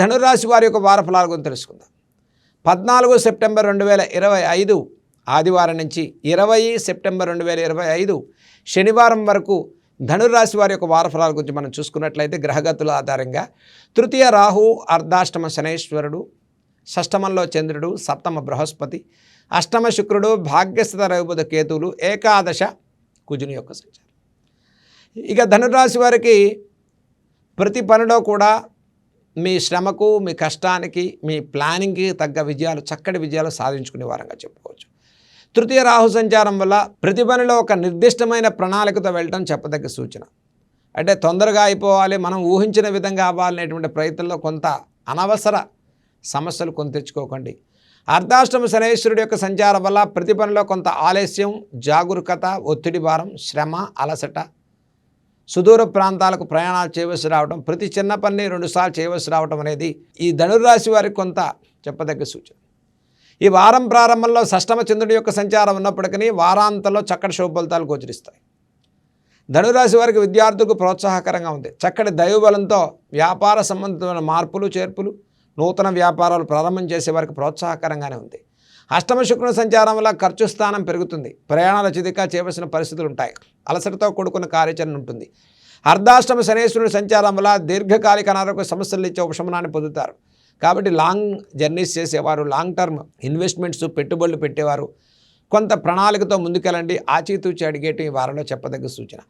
ధనురాశి వారి యొక్క వార ఫలాల గురించి తెలుసుకుందాం. పద్నాలుగు సెప్టెంబర్ రెండు వేల ఇరవై ఐదు ఆదివారం నుంచి ఇరవై సెప్టెంబర్ రెండు వేల ఇరవై ఐదు శనివారం వరకు ధనురాశి వారి యొక్క వారఫలాల గురించి మనం చూసుకున్నట్లయితే గ్రహగతుల ఆధారంగా తృతీయ రాహు అర్ధాష్టమ శనేశ్వరుడు షష్టమంలో చంద్రుడు సప్తమ బృహస్పతి అష్టమ శుక్రుడు భాగ్యస్థిత రవిబుధ కేతువులు ఏకాదశ కుజుని యొక్క సంచారం. ఇక ధనురాశి వారికి ప్రతి పనిలో కూడా మీ శ్రమకు మీ కష్టానికి మీ ప్లానింగ్కి తగ్గ విజయాలు చక్కటి విజయాలు సాధించుకునే వారంగా చెప్పుకోవచ్చు. తృతీయ రాహు సంచారం వల్ల ప్రతి పనిలో ఒక నిర్దిష్టమైన ప్రణాళికతో వెళ్ళటం చెప్పదగ్గ సూచన. అంటే తొందరగా అయిపోవాలి మనం ఊహించిన విధంగా అవ్వాలనేటువంటి ప్రయత్నంలో కొంత అనవసర సమస్యలు కొని తెచ్చుకోకండి. అర్ధాష్టమ శనేశ్వరుడు యొక్క సంచారం వల్ల ప్రతి పనిలో కొంత ఆలస్యం జాగరూకత ఒత్తిడి భారం శ్రమ అలసట సుదూర ప్రాంతాలకు ప్రయాణాలు చేయవలసి రావడం ప్రతి చిన్న పని రెండుసార్లు చేయవలసి రావడం అనేది ఈ ధనుర్రాశి వారికి కొంత చెప్పదగ్గ సూచన. ఈ వారం ప్రారంభంలో షష్టమ చంద్రుడి యొక్క సంచారం ఉన్నప్పటికీ వారాంతంలో చక్కటి శుభ ఫలితాలు గోచరిస్తాయి. ధనురాశి వారికి విద్యార్థులకు ప్రోత్సాహకరంగా ఉంది. చక్కటి దైవబలంతో వ్యాపార సంబంధితమైన మార్పులు చేర్పులు నూతన వ్యాపారాలు ప్రారంభం చేసే వారికి ప్రోత్సాహకరంగానే ఉంది. అష్టమ శుక్రుని సంచారం వల్ల ఖర్చు స్థానం పెరుగుతుంది. ప్రయాణాల చిదిక చేయవలసిన పరిస్థితులు ఉంటాయి అలసటతో కూడుకున్న కార్యాచరణ ఉంటుంది. అర్ధాష్టమ శనేశ్వరుని సంచారం వల్ల దీర్ఘకాలిక అనారోగ్య సమస్యలు ఇచ్చే ఉపశమనాన్ని పొందుతారు. కాబట్టి లాంగ్ జర్నీస్ చేసేవారు లాంగ్ టర్మ్ ఇన్వెస్ట్మెంట్స్ పెట్టుబడులు పెట్టేవారు. కొంత ప్రణాళికతో ముందుకెళ్ళండి. ఆచితూచి అడిగేటి ఈ వారంలో చెప్పదగ్గ సూచన.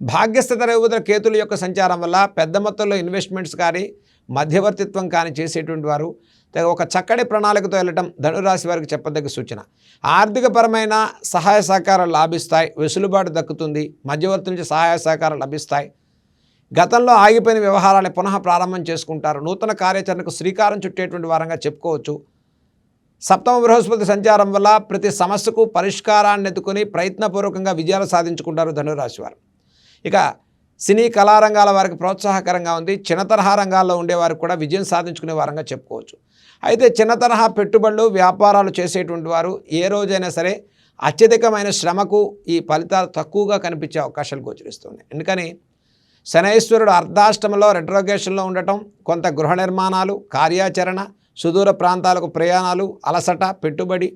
భాగ్యస్థిత రేవుదల కేతుల యొక్క సంచారం వల్ల పెద్ద మొత్తంలో ఇన్వెస్ట్మెంట్స్ కానీ మధ్యవర్తిత్వం కానీ చేసేటువంటి వారు ఒక చక్కటి ప్రణాళికతో వెళ్ళటం ధనురాశి వారికి చెప్పదగ్గ సూచన. ఆర్థికపరమైన సహాయ సహకారాలు లాభిస్తాయి వెసులుబాటు దక్కుతుంది మధ్యవర్తి నుంచి సహాయ సహకారాలు లభిస్తాయి. గతంలో ఆగిపోయిన వ్యవహారాలు పునః ప్రారంభం చేసుకుంటారు. నూతన కార్యాచరణకు శ్రీకారం చుట్టేటువంటి వారంగా చెప్పుకోవచ్చు. సప్తమ బృహస్పతి సంచారం వల్ల ప్రతి సమస్యకు పరిష్కారాన్ని ఎత్తుకొని ప్రయత్నపూర్వకంగా విజయాలు సాధించుకుంటారు ధనురాశి వారు. ఇక సినీ కళారంగాల వారికి ప్రోత్సాహకరంగా ఉంది చిన్న తరహా రంగాల్లో ఉండేవారికి కూడా విజయం సాధించుకునే వారంగా చెప్పుకోవచ్చు. అయితే చిన్న తరహా పెట్టుబడులు వ్యాపారాలు చేసేటువంటి వారు ఏ రోజైనా సరే అత్యధికమైన శ్రమకు ఈ ఫలితాలు తక్కువగా కనిపించే అవకాశాలు గోచరిస్తున్నాయి. ఎందుకని? శనైశ్వరుడు అర్ధాష్టమంలో రెట్రోగేషన్లో ఉండటం కొంత గృహ నిర్మాణాలు కార్యాచరణ సుదూర ప్రాంతాలకు ప్రయాణాలు అలసట పెట్టుబడి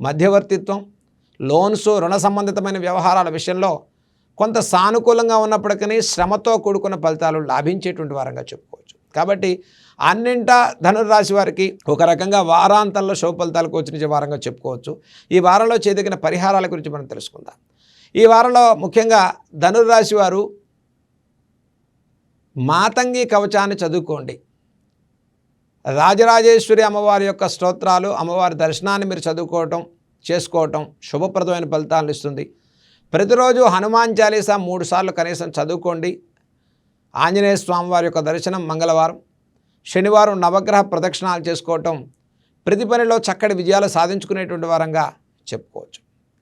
మధ్యవర్తిత్వం లోన్స్ రుణ సంబంధితమైన వ్యవహారాల విషయంలో కొంత సానుకూలంగా ఉన్నప్పటికీ శ్రమతో కూడుకున్న ఫలితాలు లాభించేటువంటి వారంగా చెప్పుకోవచ్చు. కాబట్టి అన్నింట ధనుర్రాశి వారికి ఒక రకంగా వారాంతంలో శుభ ఫలితాలు వారంగా చెప్పుకోవచ్చు. ఈ వారంలో చేదగిన పరిహారాల గురించి మనం తెలుసుకుందాం. ఈ వారంలో ముఖ్యంగా ధనుర్రాశి వారు మాతంగి కవచాన్ని చదువుకోండి. రాజరాజేశ్వరి అమ్మవారి యొక్క స్తోత్రాలు అమ్మవారి దర్శనాన్ని మీరు చదువుకోవటం చేసుకోవటం శుభప్రదమైన ఫలితాలను ఇస్తుంది. ప్రతిరోజు హనుమాన్ చాలీసా మూడు సార్లు కనీసం చదువుకోండి. ఆంజనేయ స్వామివారి యొక్క దర్శనం మంగళవారం. శనివారం నవగ్రహ ప్రదక్షిణాలు చేసుకోవటం ప్రతి పనిలో చక్కటి విజయాలు సాధించుకునేటువంటి వారంగా చెప్పుకోవచ్చు.